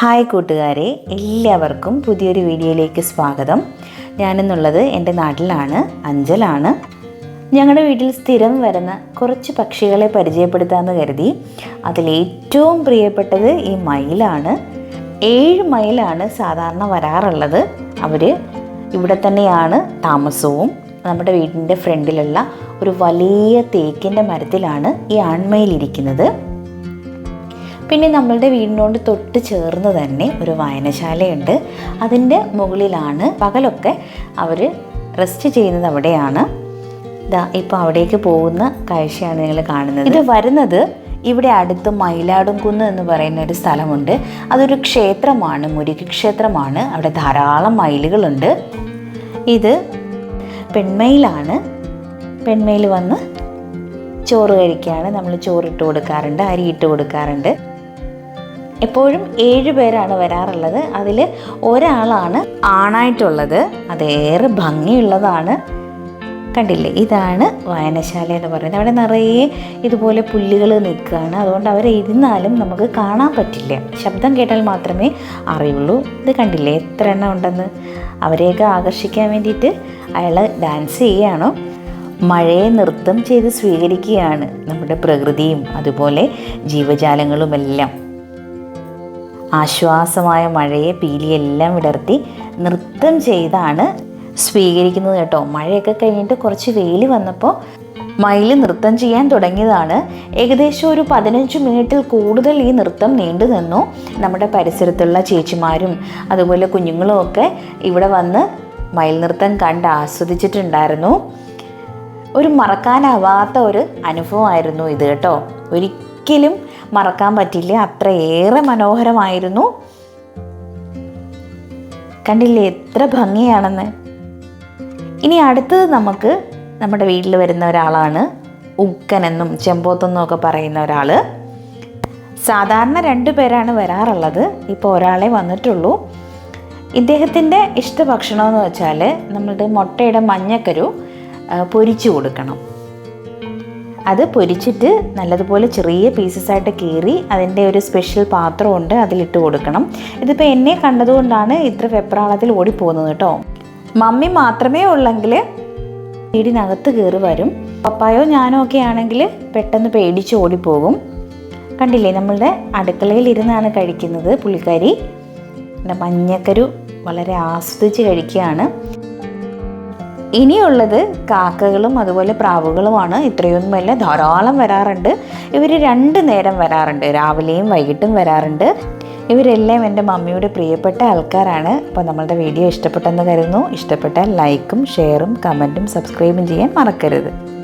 Hi കൂട്ടുകാരെ എല്ലാവർക്കും പുതിയൊരു വീഡിയോയിലേക്ക് സ്വാഗതം. ഞാനെന്നുള്ളത് എന്റെ നാട്ടിലാണ് അഞ്ചലാണ്. ഞങ്ങളുടെ വീട്ടിൽ സ്ഥിരം വരുന്ന കുറച്ച് പക്ഷികളെ പരിചയപ്പെടുത്താമെന്ന് കരുതി അതിലേറ്റവും പ്രിയപ്പെട്ടത് ഈ മയിലാണ്. ഏഴ് മയിലാണ് സാധാരണ വരാറുള്ളത്. അവർ ഇവിടെ തന്നെയാണ് താമസവും. നമ്മുടെ വീടിന്റെ ഫ്രണ്ടിലുള്ള ഒരു വലിയ തേക്കിന്റെ മരത്തിലാണ് ഈ ആൺമയിലിരിക്കുന്നത് ഇരിക്കുന്നത്. പിന്നെ നമ്മളുടെ വീടിനോട് തൊട്ട് ചേർന്ന് തന്നെ ഒരു വായനശാലയുണ്ട്. അതിന്റെ മുകളിലാണ് പകലൊക്കെ അവർ റെസ്റ്റ് ചെയ്യുന്നത് അവിടെയാണ്. ഇതാ ഇപ്പോൾ അവിടേക്ക് പോകുന്ന കാഴ്ചയാണ് നിങ്ങൾ കാണുന്നത്. ഇത് വരുന്നത് ഇവിടെ അടുത്ത് മയിലാടുംകുന്ന് എന്ന് പറയുന്ന ഒരു സ്ഥലമുണ്ട്. അതൊരു ക്ഷേത്രമാണ് മുരുകി ക്ഷേത്രമാണ്. അവിടെ ധാരാളം മയിലുകളുണ്ട്. ഇത് പെൺമയിലാണ്. പെൺമയിൽ വന്ന് ചോറ് കഴിക്കുകയാണ് നമ്മൾ ചോറിട്ട് കൊടുക്കാറുണ്ട് അരി ഇട്ട് കൊടുക്കാറുണ്ട്. എപ്പോഴും ഏഴ് പേരാണ് വരാറുള്ളത്. അതിൽ ഒരാളാണ് ആണായിട്ടുള്ളത്. അതേറെ ഭംഗിയുള്ളതാണ്. കണ്ടില്ലേ? ഇതാണ് വായനശാല എന്ന് പറയുന്നത്. അവിടെ നിറയെ ഇതുപോലെ പുല്ലുകൾ നിൽക്കുകയാണ്. അതുകൊണ്ട് അവരെ ഇരുന്നാലും നമുക്ക് കാണാൻ പറ്റില്ല. ശബ്ദം കേട്ടാൽ മാത്രമേ അറിയുള്ളൂ. ഇത് കണ്ടില്ലേ? എത്ര എണ്ണം ഉണ്ടെന്ന്. അവരെയൊക്കെ ആകർഷിക്കാൻ വേണ്ടിയിട്ട് അയാൾ ഡാൻസ് ചെയ്യുകയാണോ. മഴയെ നൃത്തം ചെയ്ത് സ്വീകരിക്കുകയാണ്. നമ്മുടെ പ്രകൃതിയും അതുപോലെ ജീവജാലങ്ങളുമെല്ലാം. ആശ്വാസമായ മഴയെ പീലിയെല്ലാം വിടർത്തി നൃത്തം ചെയ്താണ് സ്വീകരിക്കുന്നത് കേട്ടോ. മഴയൊക്കെ കഴിഞ്ഞിട്ട് കുറച്ച് വെയിൽ വന്നപ്പോൾ മയിൽ നൃത്തം ചെയ്യാൻ തുടങ്ങിയതാണ്. ഏകദേശം ഒരു പതിനഞ്ച് മിനിറ്റിൽ കൂടുതൽ ഈ നൃത്തം നീണ്ടു നിന്നു. നമ്മുടെ പരിസരത്തുള്ള ചേച്ചിമാരും അതുപോലെ കുഞ്ഞുങ്ങളും ഒക്കെ ഇവിടെ വന്ന് മയിൽ നൃത്തം കണ്ട് ആസ്വദിച്ചിട്ടുണ്ടായിരുന്നു. ഒരു മറക്കാനാവാത്ത ഒരു അനുഭവമായിരുന്നു ഇത് കേട്ടോ. ഒരിക്കലും മറക്കാൻ പറ്റില്ല അത്രയേറെ മനോഹരമായിരുന്നു. കണ്ടില്ലേ? എത്ര ഭംഗിയാണെന്ന്. ഇനി അടുത്തത് നമുക്ക് നമ്മുടെ വീട്ടിൽ വരുന്ന ഒരാളാണ്. ഉക്കനെന്നും ചെമ്പോത്തെന്നും ഒക്കെ പറയുന്ന ഒരാൾ സാധാരണ രണ്ടു പേരാണ് വരാറുള്ളത്. ഇപ്പോൾ ഒരാളെ വന്നിട്ടുള്ളൂ. ഇദ്ദേഹത്തിന്റെ ഇഷ്ട എന്ന് വെച്ചാൽ നമ്മളുടെ മുട്ടയുടെ മഞ്ഞക്കരു പൊരിച്ചു കൊടുക്കണം. അത് പൊരിച്ചിട്ട് നല്ലതുപോലെ ചെറിയ പീസസ് ആയിട്ട് കീറി അതിന്റെ ഒരു സ്പെഷ്യൽ പാത്രമുണ്ട് അതിലിട്ട് കൊടുക്കണം. ഇതിപ്പോൾ എന്നെ കണ്ടതുകൊണ്ടാണ് ഇത്ര വെപ്രാളത്തിൽ ഓടിപ്പോകുന്നത് കേട്ടോ. മമ്മി മാത്രമേ ഉള്ളെങ്കിൽ വീടിനകത്ത് കയറി വരും. പപ്പായോ ഞാനോ ഒക്കെ ആണെങ്കിൽ പെട്ടെന്ന് പേടിച്ച് ഓടിപ്പോകും. കണ്ടില്ലേ നമ്മളുടെ അടുക്കളയിൽ ഇരുന്നാണ് കഴിക്കുന്നത് പുള്ളിക്കാരി. മഞ്ഞക്കരു വളരെ ആസ്വദിച്ച് കഴിക്കുകയാണ്. ഇനിയുള്ളത് കാക്കകളും അതുപോലെ പ്രാവുകളുമാണ്. ഇത്രയൊന്നുമല്ല ധാരാളം വരാറുണ്ട്. ഇവർ രണ്ട് നേരം വരാറുണ്ട്. രാവിലെയും വൈകിട്ടും വരാറുണ്ട്. ഇവരെല്ലാം എന്റെ മമ്മിയുടെ പ്രിയപ്പെട്ട ആൾക്കാരാണ്. അപ്പോൾ നമ്മളുടെ വീഡിയോ ഇഷ്ടപ്പെട്ടെന്ന് കരുതുന്നു. ഇഷ്ടപ്പെട്ടാൽ ലൈക്കും ഷെയറും കമന്റും സബ്സ്ക്രൈബും ചെയ്യാൻ മറക്കരുത്.